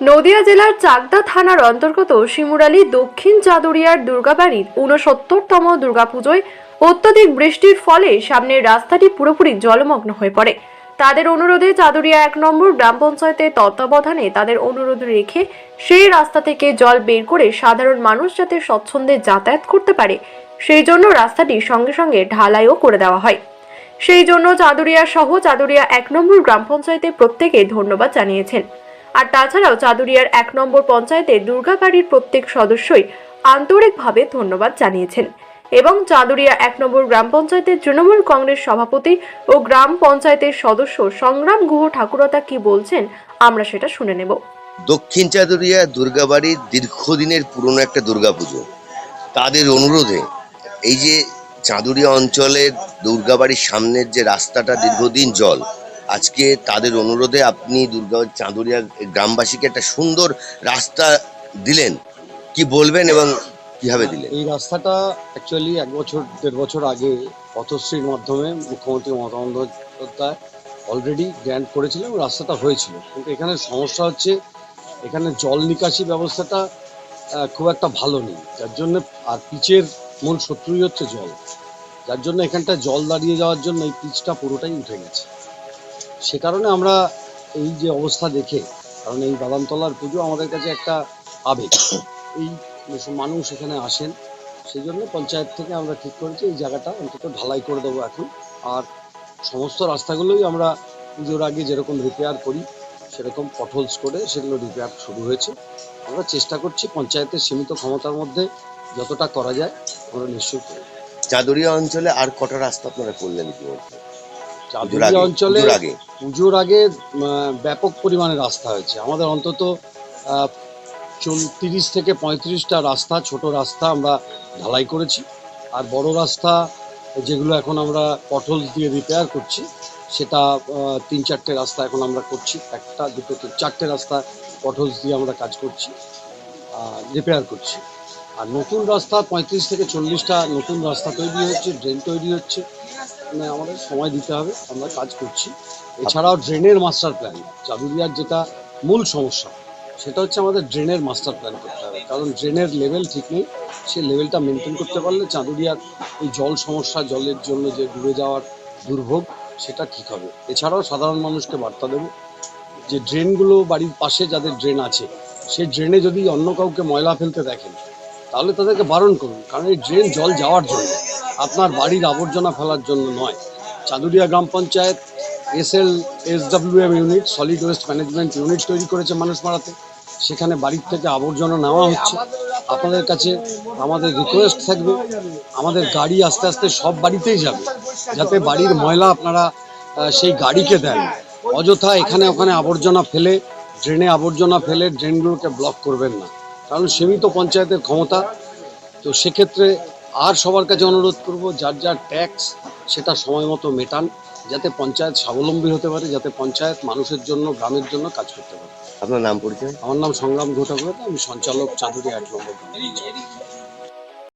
নদিয়া জেলার চাকদা থানার অন্তর্গত শিমুরালী দক্ষিণ চাদুরিয়ার দুর্গাবাড়ির ঊনসত্তরতম দুর্গাপুজোয় অত্যধিক বৃষ্টির ফলে সামনের রাস্তাটি পুরোপুরি জলমগ্ন হয়ে পড়ে। তাদের অনুরোধে চাদুরিয়া এক নম্বর গ্রাম পঞ্চায়েতের তত্ত্বাবধানে তাদের অনুরোধ রেখে সেই রাস্তা থেকে জল বের করে সাধারণ মানুষ যাতে স্বচ্ছন্দে যাতায়াত করতে পারে, সেই জন্য রাস্তাটি সঙ্গে সঙ্গে ঢালাইও করে দেওয়া হয়। সেই জন্য চাদুরিয়া সহ চাদুরিয়া এক নম্বর গ্রাম পঞ্চায়েতে প্রত্যেকে ধন্যবাদ জানিয়েছেন। আর তাছাড়াও চাদুরিয়ার এক নম্বর পঞ্চায়েতের দুর্গাবাড়ির প্রত্যেক সদস্যই আন্তরিকভাবে ধন্যবাদ জানিয়েছেন। এবং চাদুরিয়া এক নম্বর গ্রাম পঞ্চায়েতের তৃণমূল কংগ্রেস সভাপতি ও গ্রাম পঞ্চায়েতের সদস্য সংগ্রাম গুহ ঠাকুরতা কি বলছেন, আমরা সেটা শুনে নেব। দক্ষিণ চাদুরিয়া দুর্গাবাড়ির দীর্ঘদিনের পুরনো একটা দুর্গাপুজো। তাদের অনুরোধে এই যে চাঁদুরিয়া অঞ্চলের দুর্গাবাড়ির সামনের যে রাস্তাটা দীর্ঘদিন জল আজকে তাদের অনুরোধে আপনি দুর্গা চাঁদুরিয়া গ্রামবাসীকে একটা সুন্দর রাস্তা দিলেন। কি বলবেন এবং কীভাবে দিলেন? এই রাস্তাটা অ্যাকচুয়ালি এক বছর দেড় বছর আগে পথশ্রীর মাধ্যমে মুখ্যমন্ত্রী মমতা বন্দ্যোপাধ্যায় অলরেডি গ্র্যান্ট করেছিলেন এবং রাস্তাটা হয়েছিল। কিন্তু এখানে সমস্যা হচ্ছে এখানে জল নিকাশি ব্যবস্থাটা খুব একটা ভালো নেই। যার জন্য আর পিচের মূল শত্রুই হচ্ছে জল। যার জন্য এখানটা জল দাঁড়িয়ে যাওয়ার জন্য এই পিচটা পুরোটাই উঠে গেছে। সে কারণে আমরা এই যে অবস্থা দেখে, কারণ এই বাদামতলার পুজো আমাদের কাছে একটা আবেগ। এই মানুষ এখানে আসেন সেই জন্য পঞ্চায়েত থেকে আমরা ঠিক করেছি এই জায়গাটা অন্তত ঢালাই করে দেবো এখন। আর সমস্ত রাস্তাগুলোই আমরা পুজোর আগে যেরকম রিপেয়ার করি, সেরকম পটলস করে সেগুলো রিপেয়ার শুরু হয়েছে। আমরা চেষ্টা করছি পঞ্চায়েতের সীমিত ক্ষমতার মধ্যে যতটা করা যায়, আমরা নিশ্চয়ই করব। চাদুরিয়া অঞ্চলে আর কটা রাস্তা আপনারা করলেন ইতিমধ্যে? আগে, অঞ্চলে পুজোর আগে ব্যাপক পরিমাণে রাস্তা হয়েছে। আমাদের অন্তত তিরিশ থেকে পঁয়ত্রিশটা রাস্তা ছোট রাস্তা আমরা ঢালাই করেছি। আর বড় রাস্তা যেগুলো এখন আমরা পটল দিয়ে রিপেয়ার করছি সেটা তিন চারটে রাস্তা এখন আমরা করছি। একটা দুটো তিন চারটে রাস্তা পটলস দিয়ে আমরা কাজ করছি রিপেয়ার করছি। আর নতুন রাস্তা, পঁয়ত্রিশ থেকে চল্লিশটা নতুন রাস্তা তৈরি হচ্ছে ড্রেন তৈরি হচ্ছে। মানে আমাদের সময় দিতে হবে, আমরা কাজ করছি। এছাড়াও ড্রেনের মাস্টার প্ল্যান চাদুরিয়ার যেটা মূল সমস্যা, সেটা হচ্ছে আমাদের ড্রেনের মাস্টার প্ল্যান করতে হবে। কারণ ড্রেনের লেভেল ঠিক নেই সেই লেভেলটা মেনটেন করতে পারলে চাঁদুরিয়ার এই জল সমস্যা, জলের জন্য যে ডুবে যাওয়ার দুর্ভোগ, সেটা ঠিক হবে। এছাড়াও সাধারণ মানুষকে বার্তা দেবো যে ড্রেনগুলো বাড়ির পাশে যাদের ড্রেন আছে সেই ড্রেনে যদি অন্য কাউকে ময়লা ফেলতে দেখেন তাহলে তাদেরকে বারণ করুন, কারণ এই ড্রেন জল যাওয়ার জন্য, আপনার বাড়ির আবর্জনা ফেলার জন্য নয়। চাঁদুরিয়া গ্রাম panchayat S L S W M unit, solid waste management unit তৈরি করেছে মানুষ মারাতে সেখানে বাড়ির থেকে আবর্জনা নেওয়া হচ্ছে। আপনাদের কাছে আমাদের রিকোয়েস্ট থাকবে, আমাদের গাড়ি আস্তে আস্তে সব বাড়িতেই যাবে, যাতে বাড়ির ময়লা আপনারা সেই গাড়িকে দেন। অযথা এখানে ওখানে আবর্জনা ফেলে, ড্রেনে আবর্জনা ফেলে ড্রেনগুলোকে ব্লক করবেন না। কারণ সীমিত পঞ্চায়েতের ক্ষমতা। তো সেক্ষেত্রে আর সবার কাছে অনুরোধ করব যার যার ট্যাক্স সেটা সময় মতো মেটান যাতে পঞ্চায়েত স্বাবলম্বী হতে পারে যাতে পঞ্চায়েত মানুষের জন্য গ্রামের জন্য কাজ করতে পারে। আপনার নাম পরিচয়? আমার নাম সংগ্রাম ঘোটাগুড়া আমি সঞ্চালক চাঁদুরি এক নম্বর।